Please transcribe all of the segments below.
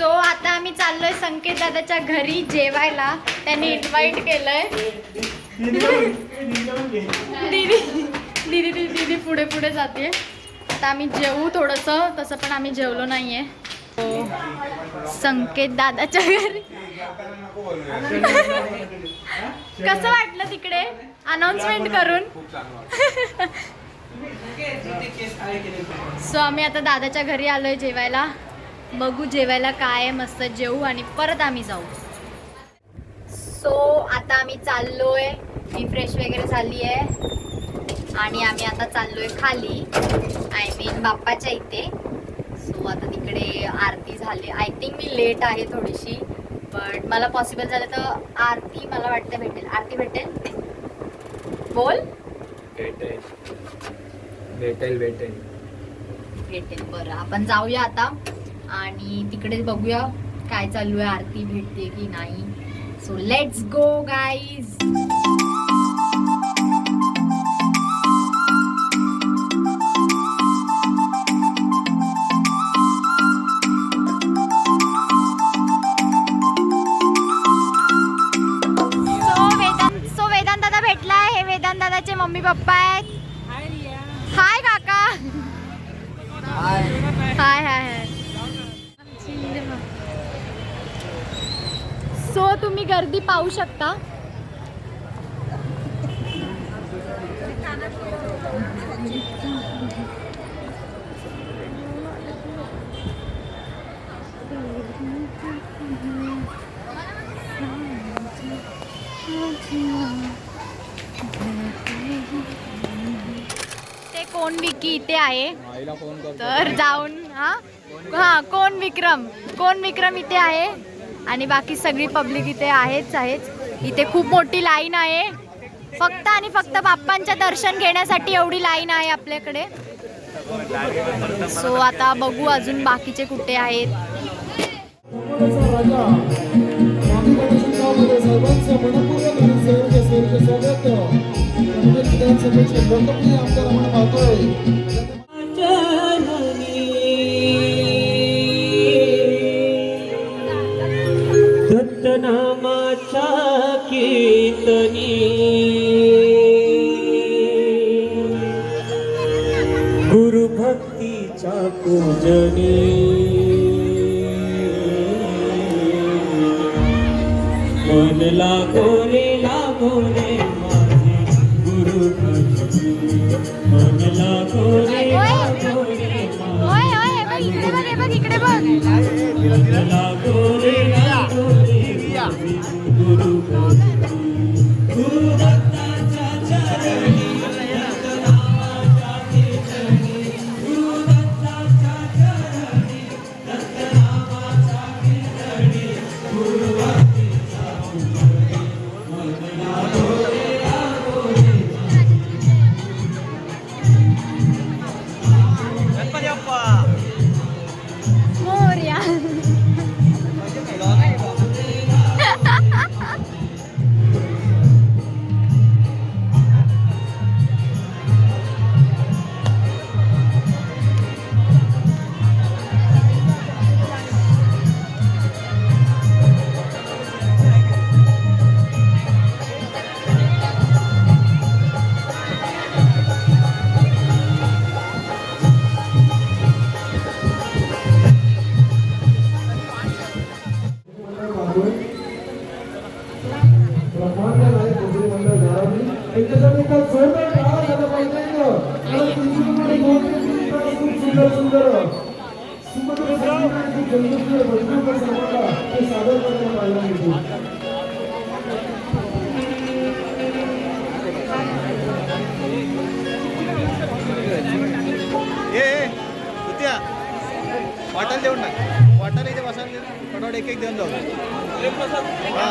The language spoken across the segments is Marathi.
सो आता आम्ही चाललोय संकेत दादाच्या घरी जेवायला. त्यांनी इन्व्हाइट केलंय. दीदी दीदी दीदी दीदी पुढे पुढे जाते. आता आम्ही जेवू थोडंसं. तसं पण आम्ही जेवलो नाहीये. आहे संकेत दादाच्या घरी. कसं वाटलं तिकडे? अनाउन्समेंट करून. सो आम्ही आता दादाच्या घरी आलोय जेवायला. बघू जेवायला काय आहे मस्त जेवू आणि परत आम्ही जाऊ. सो आता आम्ही चाललोय मी फ्रेश वगैरे झाली आहे. आणि आम्ही आता चाललोय खाली. आय मीन बाप्पाच्या इथे. सो आता तिकडे आरती झाली. आय थिंक मी लेट आहे थोडीशी बट मला पॉसिबल झालं तर आरती मला वाटतं भेटेल. आरती भेटेल? बोल. भेटेल. भेटेल भेटेल. भेटेल बरं. आपण जाऊया आता. आणि तिकडे बघूया काय चालू आहे आरती भेटते की नाही. So let's go guys so Vedant so Vedant दादा भेटलाय. हे वेदांत दादाचे मम्मी पप्पा आहेत. हाय काका. हाय हाय हाय सो तुम्ही गर्दी पाहू शकता. ते कोण विकी इथे आहे? तर जाऊन हा? हा कोण विक्रम? कोण विक्रम इथे आहे? आणि बाकी सगळी पब्लिक इथे आहेच आहेच. इथे खूप मोठी लाईन आहे. फक्त आणि फक्त बाप्पांच्या दर्शन घेण्यासाठी एवढी लाईन आहे आपल्याकडे. सो आता बघू अजून बाकीचे कुठे आहेत. कोकणाचा ब्रह्मांड नाही कोकणी मंडळ धारावी त्याच्यासाठी एका जोरदार टाळा झाला पाहिजे कारण तुमच्याकडे खूप सुंदर सुंदर सुंदर संगीताची जल्लोषीय भरपूर समाजाला ते सादर करायला पाहायला मिळते ए कुत्या वाटायला देऊन टाक. वाटायला इथे बसायला फटाफट एक एक देऊन जाऊ. हा.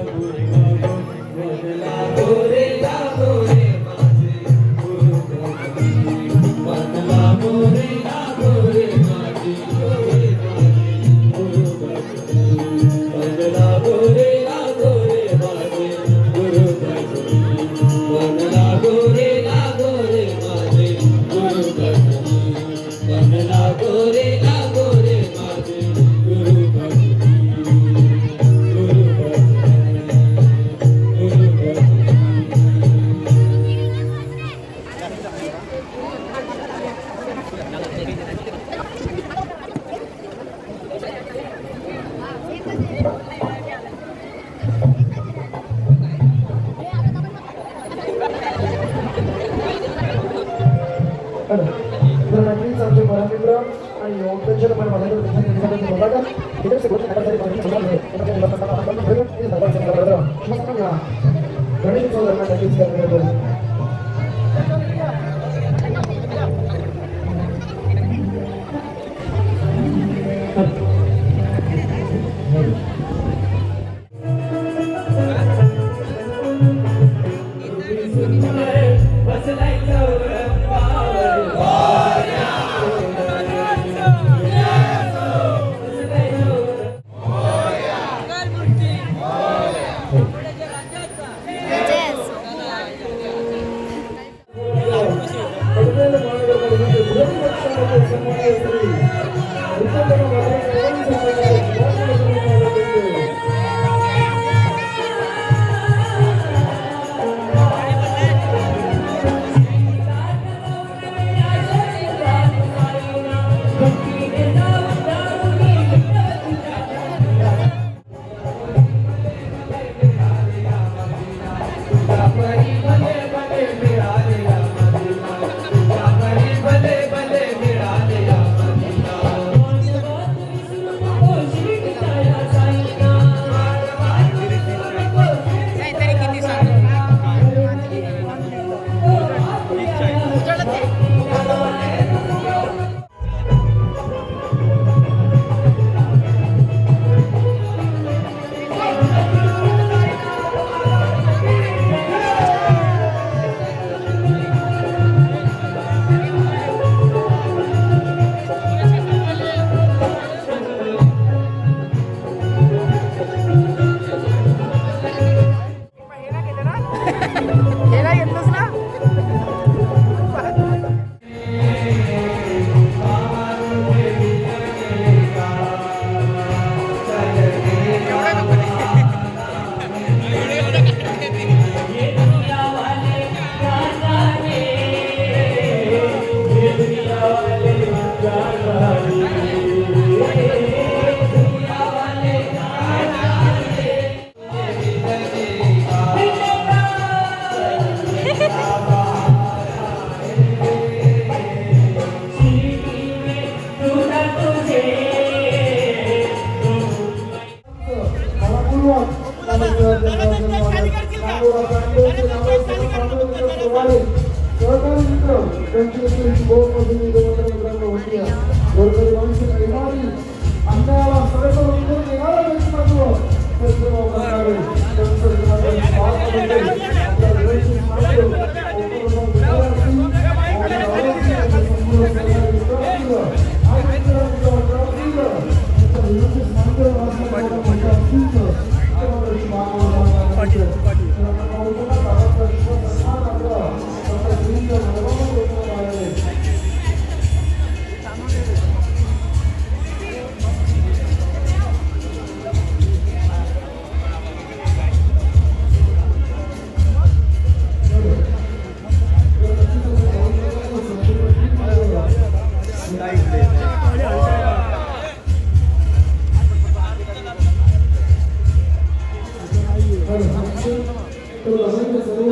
নাগরে নাগ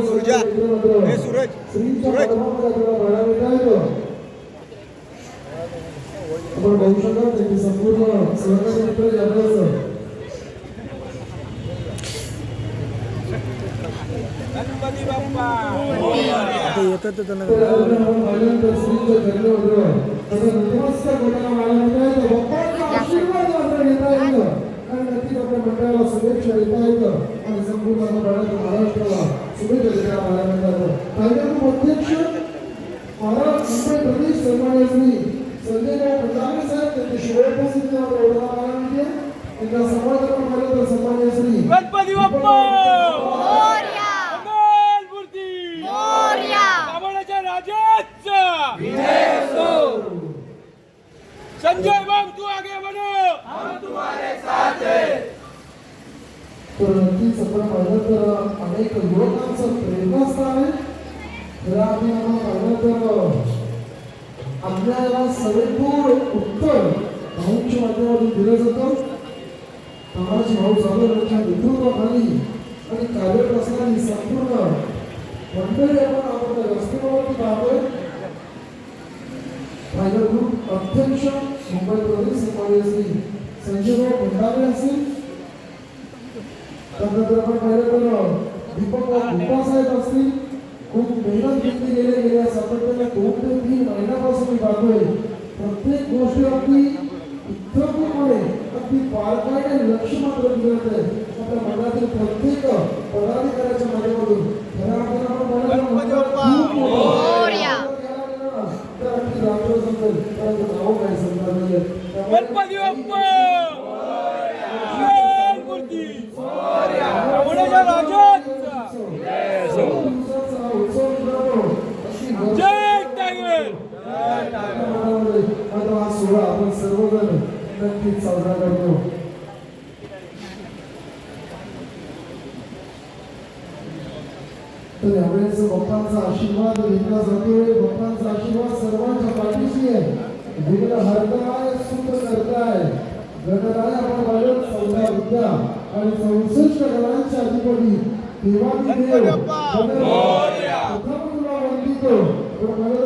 સુરજા એ સુરજ સુરજ आपण बघू शकता की संपूर्ण सुरक्षा मित्र यात्रा येतात त्यांना मस्त घटना आणि नक्कीच आपल्या मंडळाला शुभेच्छा देता येतं आणि संपूर्ण भारत महाराष्ट्राला शुभेच्छा देता मिळतात टायगर अध्यक्ष महाराज मुंबई प्रदेश सन्मान्य श्री संजय फडणवीस साहेब त्यांची शुभोपस्थिती समाजाला मला तर सन्मान्य श्री गणपती बाप्पा मोरया मंगलमूर्ती मोरया बाबळाच्या राजाचा संजय बाब तू आगे बनो सगळं पाहिलं तर अनेक युवकांचं प्रेरणास्थान आहे. खरं आम्ही आपण पाहिलं तर आपल्याला सगळेपूर उत्तर भाऊंच्या माध्यमातून दिलं जातं. तानाजी भाऊ जाधव यांच्या नेतृत्वाखाली आणि कार्यरत असणारी संपूर्ण मंडळी आपण आपण रस्त्यावरती पाहतोय. टायगर ग्रुप अध्यक्ष मुंबई प्रदेश सन्मान्य श्री संजयभाऊ भंडारे त्यानंतर आपण पाहिलं तर दीपक साहेब असतील. खूप मेहनत घेतली गेले गेल्या सातत्याने दोन ते तीन महिन्यापासून मी पाहतोय. प्रत्येक गोष्टी अगदी इतरपूर्वपणे अगदी बारकाईने लक्ष मात्र दिलं जाते आपल्या मनातील प्रत्येक पदाधिकाऱ्याच्या माध्यमातून. खऱ्या अर्थानं आपण आहे. अगदी रात्र संपेल. परंतु नाव काय समजणार नाहीये. त्यामुळे गणपती बाप्पा मंगलमूर्ती बाबळाच्या राजाचा जय टायगर आता हा सोहळा आपण सर्वजण नक्कीच साजरा करतो तर यावेळेस बाप्पांचा आशीर्वाद घेतला जातोय बाप्पांचा आशीर्वाद सर्वांच्या पाठीशी आहे विघ्न हरताय सुख करताय गणराय आपण पाहिलं चौदा आणि चौसष्ट कलांच्या अधिपती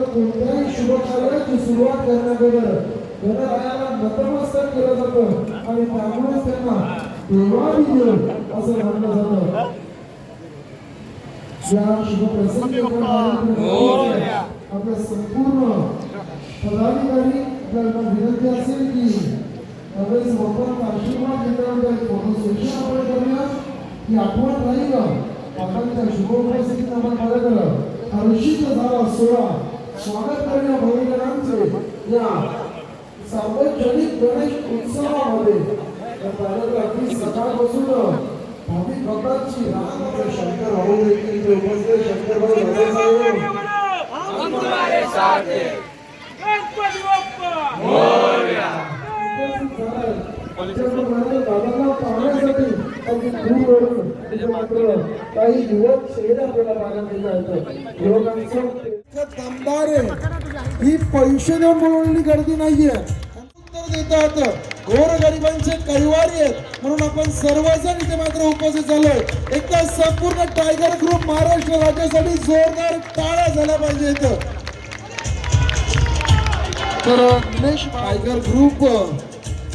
कोणत्याही शुभ कार्याची सुरुवात करण्याबरोबर गणरायाला नतमस्तक केलं जातं आणि त्यामुळेच त्यांना देवानी देव असं म्हणलं जातं. या शुभप्रसंगी आपण पाहिलं आपल्या संपूर्ण पदाधिकारी आपल्याला विनंती असेल की त्यावेळेस बाप्पांचा आशीर्वाद घेतल्यानंतर एक फोटो सेशन आपण करूया ही आठवण राहील बाप्पांच्या शुभोपस्थितीत आपण पाहिलं गेलं हर्षित झाला सोहळा. स्वागत करूया भाविकांचे या सार्वजनिक गणेश उत्सवामध्ये अगदी सकाळपासून भाविक भक्तांची रांग आपल्या शंकर भाऊ देखील. इथे उपस्थित शंकर भाऊ आगे काही युवक शहर आपल्याला युवकांचं दमदार आहे ही पैसे देऊन बोलवलेली गर्दी नाहीये. उत्तर देतात घोर गरिबांचे कैवारी आहेत. म्हणून आपण सर्वजण इथे मात्र उपस्थित झालोय. एकदा संपूर्ण टायगर ग्रुप महाराष्ट्र राज्यासाठी जोरदार टाळ्या झाल्या इथं तर निलेश टायगर ग्रुप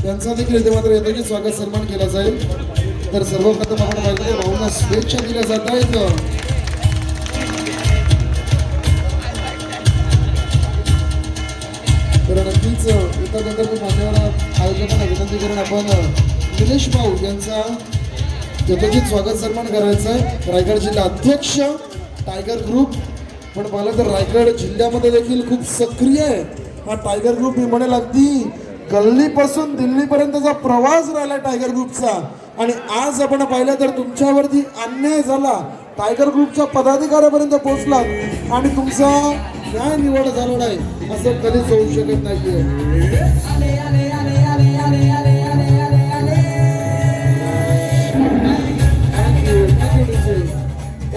यांचा देखील इथे मात्र यथोचित स्वागत सन्मान केला जाईल. तर सर्वप्रथम आपण पाहिजे भाऊंना शुभेच्छा दिल्या जात आहेत. तर नक्कीच इतर नंतर मी मान्यवर आयोजकांना विनंती करून आपण दिनेश भाऊ यांचा यथोचित स्वागत सन्मान करायचा आहे. रायगड जिल्हा अध्यक्ष टायगर ग्रुप पण मला तर रायगड जिल्ह्यामध्ये देखील खूप सक्रिय आहे. हा टायगर ग्रुप मी म्हणेल अगदी गल्लीपासून दिल्लीपर्यंतचा प्रवास राहिला टायगर ग्रुपचा. आणि आज आपण पाहिलं तर तुमच्यावरती अन्याय झाला. टायगर ग्रुपच्या पदाधिकाऱ्यापर्यंत पोहोचला आणि तुमचा न्याय निवड झाला नाही. असं कधीच होऊ शकत नाहीये.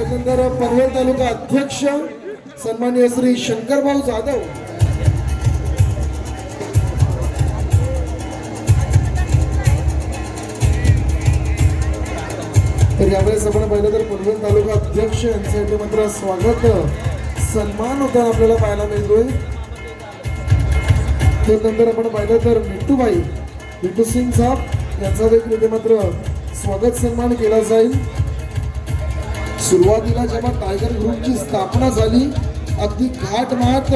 एकंदर पनवेल तालुका अध्यक्ष सन्मान्य श्री शंकरभाऊ जाधव यावेळेस आपण पाहिलं तर पनवेल तालुका अध्यक्ष यांचं मात्र स्वागत. सन्मान होताना आपल्याला पाहायला मिळतोय. त्यानंतर आपण पाहिलं तर मिट्टूबाई मिट्टू सिंग साहेब यांचा देखील इथे मात्र स्वागत सन्मान केला जाईल. सुरुवातीला जेव्हा टायगर ग्रुपची स्थापना झाली अगदी घाटमाट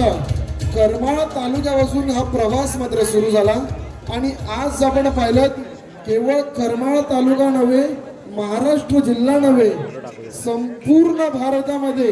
करमाळा तालुक्यापासून हा प्रवास मात्र सुरू झाला. आणि आज आपण पाहिलं केवळ करमाळा तालुका नव्हे महाराष्ट्र जिल्हा नव्हे संपूर्ण भारतामध्ये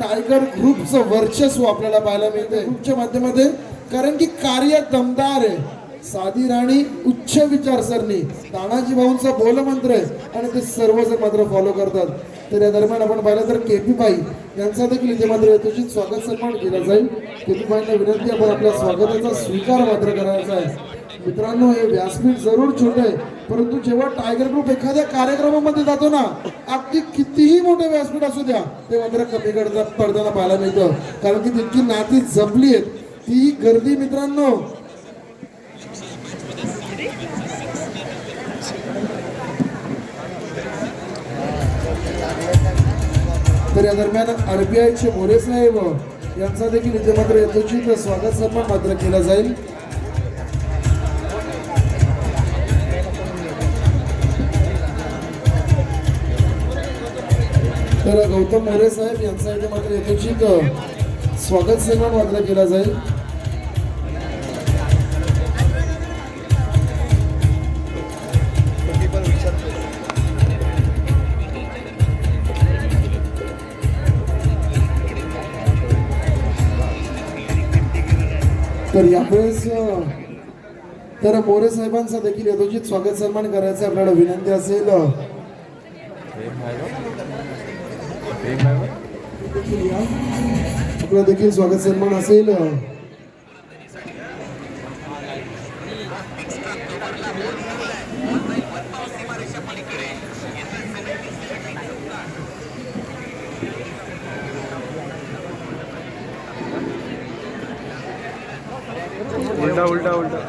टायगर ग्रुपचं वर्चस्व आपल्याला पाहायला मिळते ग्रुपच्या माध्यमामध्ये कारण की कार्य दमदार आहे. साधी राणी उच्च विचारसरणी. तानाजी भाऊंचा बोलमंत्र आहे आणि ते सर्वजण मात्र फॉलो करतात. तर या दरम्यान आपण पाहिलं तर केपी बाई यांचा देखील इथे मात्र यथोचित स्वागत सन्मान केला जाईल. केपी बाईंना विनंती आपण आपल्या स्वागताचा स्वीकार मात्र करायचा आहे. मित्रांनो हे व्यासपीठ जरूर छोटं आहे. परंतु जेव्हा टायगर ग्रुप एखाद्या कार्यक्रमामध्ये जातो ना अगदी कितीही मोठे व्यासपीठ असू द्या ते मात्र कमी करता पडताना पाहायला मिळतं. कारण की तितकी नाती जपली आहेत. ती गर्दी मित्रांनो. तर या दरम्यान आरबीआयचे मोरे साहेब यांचा देखील इथे मात्र यथोचित स्वागत सन्मान मात्र केला जाईल. तर गौतम मोरे साहेब यांच्यासाठी मात्र यथोचित स्वागत सन्मान मात्र केला जाईल. तर यावेळेस तर मोरे साहेबांचा देखील यथोचित स्वागत सन्मान करायचा आपल्याला विनंती असेल आपलं देखील स्वागत सन्मान असेल उलटा उलटा उलटा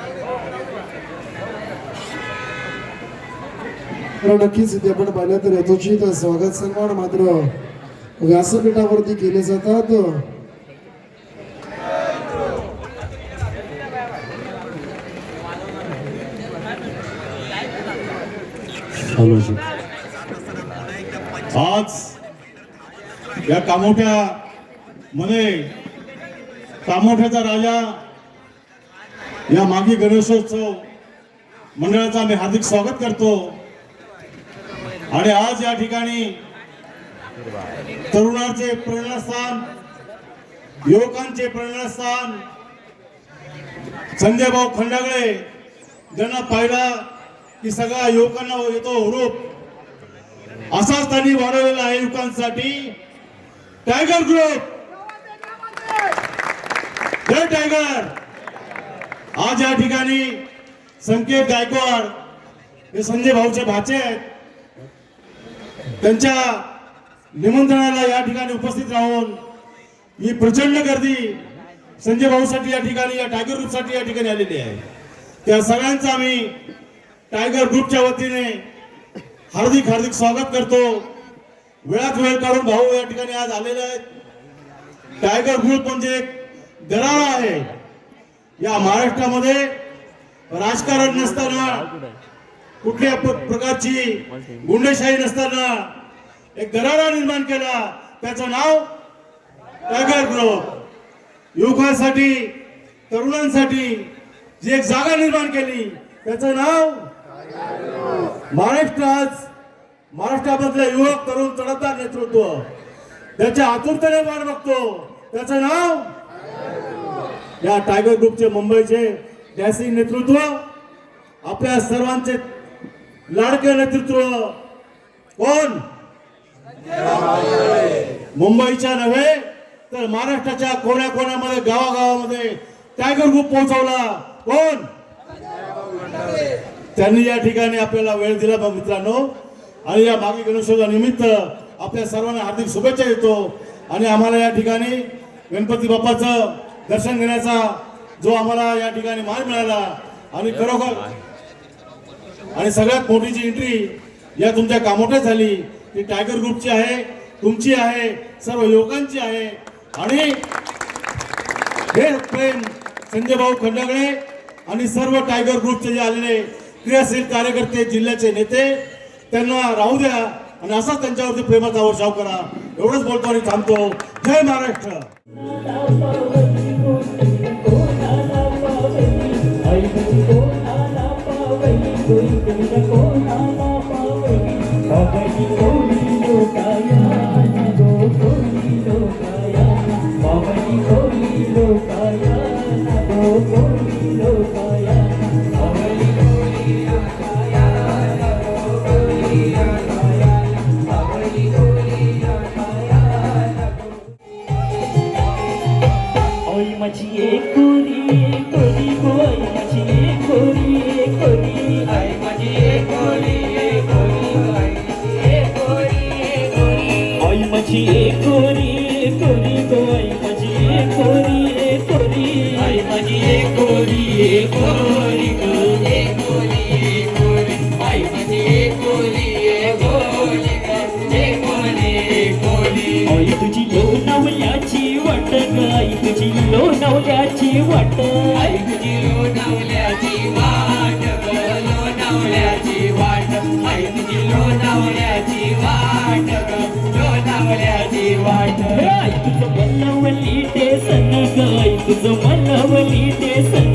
तर नक्कीच इथे आपण पाहिलं तर यथोचित स्वागत सन्मान मात्र व्यासपीठावरती केले जातात? आज या कामोठ्या मध्ये कामोठ्याचा राजा या मागी गणेशोत्सव मंडळाचा मी हार्दिक स्वागत करतो. आणि आज या ठिकाणी तरुणाचे प्रेरणास्थान युवकांचे प्रेरणास्थान. संजय भाऊ खंडागळे ज्यांना पाहिला की सगळ्या युवकांना येतो हुरूप. असाच त्यांनी वाढवलेला आहे युवकांसाठी. टायगर ग्रुप जय टायगर आज या ठिकाणी संकेत गायकवाड हे संजय भाऊचे भाचे आहेत. त्यांच्या निमंत्रणाला या ठिकाणी उपस्थित राहून ही प्रचंड गर्दी संजय भाऊसाठी या ठिकाणी या टायगर ग्रुपसाठी या ठिकाणी आलेली आहे. त्या सगळ्यांचं आम्ही टायगर ग्रुपच्या वतीने हार्दिक हार्दिक स्वागत करतो. वेळात वेळ काढून भाऊ या ठिकाणी आज आलेले आहेत. टायगर ग्रुप म्हणजे एक दरारा आहे. या महाराष्ट्रामध्ये राजकारण नसताना कुठल्या प- प्रकारची गुंडेशाही नसताना एक दरारा निर्माण केला. त्याचं नाव टायगर ग्रुप युवकांसाठी तरुणांसाठी जी एक जागा निर्माण केली त्याचं नाव महाराष्ट्र आज महाराष्ट्रामधले युवक तरुण चढतदार नेतृत्व. त्याच्या आतुरतेने वाट बघतो. त्याचं नाव या टायगर ग्रुपचे मुंबईचे डॅसिंग नेतृत्व आपल्या सर्वांचे लाडके नेतृत्व कोण? मुंबईच्या नव्हे तर महाराष्ट्राच्या कोण्या कोण्यामध्ये गावागावामध्ये टायगर ग्रुप पोहोचवला. कोण? त्यांनी या ठिकाणी आपल्याला वेळ दिला बघ मित्रांनो. आणि या मागे गणेशोत्सवा निमित्त आपल्या सर्वांना हार्दिक शुभेच्छा देतो. आणि आम्हाला या ठिकाणी गणपती बाप्पाचं दर्शन घेण्याचा जो आम्हाला या ठिकाणी मान मिळाला आणि खरोखर आणि सगळ्यात मोठी जी एंट्री या तुमच्या कामोठ्यात झाली. ती टायगर ग्रुपची आहे तुमची आहे सर्व युवकांची आहे. आणि हे प्रेम संजय भाऊ खंडागळे आणि सर्व टायगर ग्रुपचे जे आलेले क्रियाशील कार्यकर्ते जिल्ह्याचे नेते त्यांना राहू द्या आणि असाच त्यांच्यावरती प्रेमाचा वर्षाव करा. एवढंच बोलतो आणि थांबतो. जय महाराष्ट्र. Thank you. మనవలి దేశం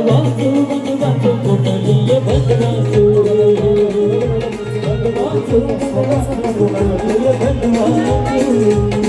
Thank you.